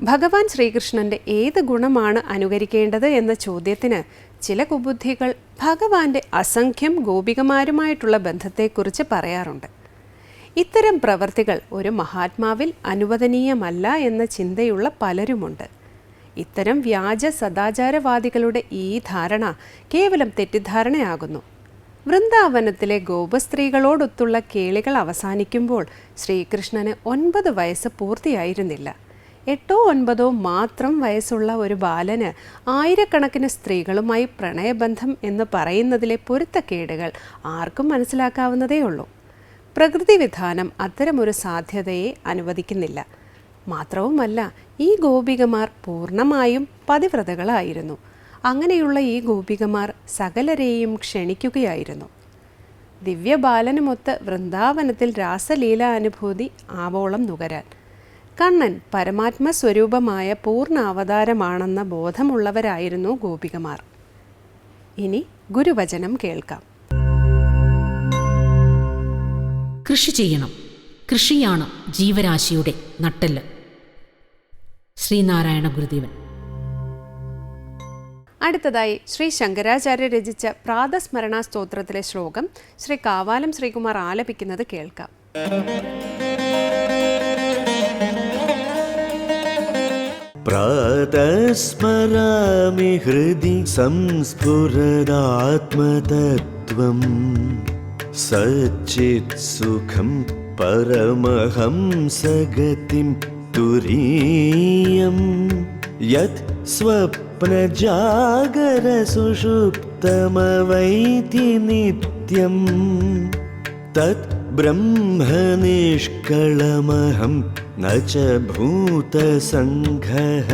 ഭഗവാൻ ശ്രീകൃഷ്ണന്റെ ഏത് ഗുണമാണ് അനുകരിക്കേണ്ടത് എന്ന ചോദ്യത്തിന് ചില കുബുദ്ധികൾ ഭഗവാന്റെ അസംഖ്യം ഗോപികമാരുമായിട്ടുള്ള ബന്ധത്തെക്കുറിച്ച് പറയാറുണ്ട്. ഇത്തരം പ്രവർത്തികൾ ഒരു മഹാത്മാവിൽ അനുവദനീയമല്ല എന്ന ചിന്തയുള്ള പലരുമുണ്ട്. ഇത്തരം വ്യാജ സദാചാരവാദികളുടെ ഈ ധാരണ കേവലം തെറ്റിദ്ധാരണയാകുന്നു. വൃന്ദാവനത്തിലെ ഗോപസ്ത്രീകളോടൊത്തുള്ള കേളികൾ അവസാനിക്കുമ്പോൾ ശ്രീകൃഷ്ണന് ഒൻപത് വയസ്സ് പൂർത്തിയായിരുന്നില്ല. എട്ടോ ഒൻപതോ മാത്രം വയസ്സുള്ള ഒരു ബാലന് ആയിരക്കണക്കിന് സ്ത്രീകളുമായി പ്രണയബന്ധം എന്ന് പറയുന്നതിലെ പൊരുത്തക്കേടുകൾ ആർക്കും മനസ്സിലാക്കാവുന്നതേ ഉള്ളൂ. പ്രകൃതി വിധാനം അത്തരമൊരു സാധ്യതയെ അനുവദിക്കുന്നില്ല. മാത്രവുമല്ല ഈ ഗോപികമാർ പൂർണമായും പതിവ്രതകളായിരുന്നു. അങ്ങനെയുള്ള ഈ ഗോപികമാർ സകലരെയും ക്ഷണിക്കുകയായിരുന്നു. ദിവ്യബാലനുമൊത്ത് വൃന്ദാവനത്തിൽ രാസലീല അനുഭൂതി ആവോളം നുകരാൻ. കണ്ണൻ പരമാത്മ സ്വരൂപമായ പൂർണ അവതാരമാണെന്ന ബോധമുള്ളവരായിരുന്നു ഗോപികമാർ. ഇനി ഗുരുവചനം കേൾക്കാം. കൃഷി ചെയ്യണം. കൃഷിയാണ് ജീവരാശിയുടെ നട്ടെല്ല്. ശ്രീനാരായണ ഗുരുദേവൻ. അടുത്തതായി ശ്രീ ശങ്കരാചാര്യ രചിച്ച പ്രാതസ്മരണ സ്തോത്രത്തിലെ ശ്ലോകം ശ്രീ കാവാലം ശ്രീകുമാർ ആലപിക്കുന്നത് കേൾക്കാം. प्रातस्मरामि हृदि संस्फुरदात्मतत्त्वम् सच्चित्सुखं परमहंसगतिं तुरीयं यत् स्वप्नजागरसुषुप्तमवैति नित्यम् तत् ब्रह्मनिष्कळमहं न च भूतसङ्घः।